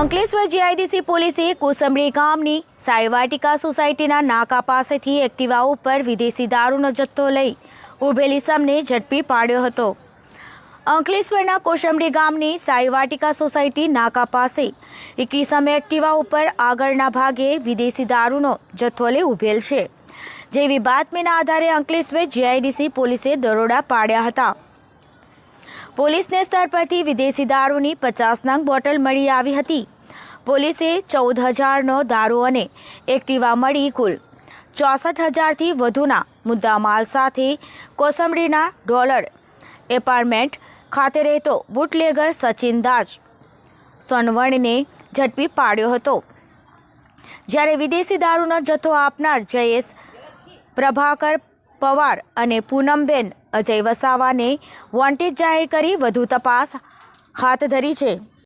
Ankleshwar GIDC પોલીસે કોસંબડી ગામની સાયવાટિકા સોસાયટીના નાકા પાસેથી એક્ટિવા ઉપર વિદેશી દારૂનો જથ્થો લઈ ઊભેલી સમને ઝડપી પાડ્યો હતો. અંકલેશ્વરના કોસંબડી ગામની સાયવાટિકા સોસાયટી નાકા પાસે એકી સામે એક્ટિવા ઉપર આગળના ભાગે વિદેશી દારૂનો જથ્થો લઈ ઊભેલ છે. જેવી બાતમીના આધારે અંકલેશ્વર જીઆઈડીસી પોલીસે દરોડા પાડ્યા હતા. પોલીસને સ્થળ પરથી વિદેશી દારૂની પચાસ નંગ બોટલ મળી આવી હતી. પોલીસે ચૌદ હજારનો દારૂ અને એક્ટિવા મળી કુલ ચોસઠ હજારથી વધુના મુદ્દામાલ સાથે કોસંબડીના ડોલર એપાર્ટમેન્ટ ખાતે રહેતો બુટલેગર સચિન દાસ સોનવણને ઝડપી પાડ્યો હતો. જ્યારે વિદેશી દારૂનો જથ્થો આપનાર જયેશ પ્રભાકર પવાર અને પૂનમબેન અજય વસાવાને વોન્ટેડ જાહેર કરી વધુ તપાસ હાથ ધરી છે.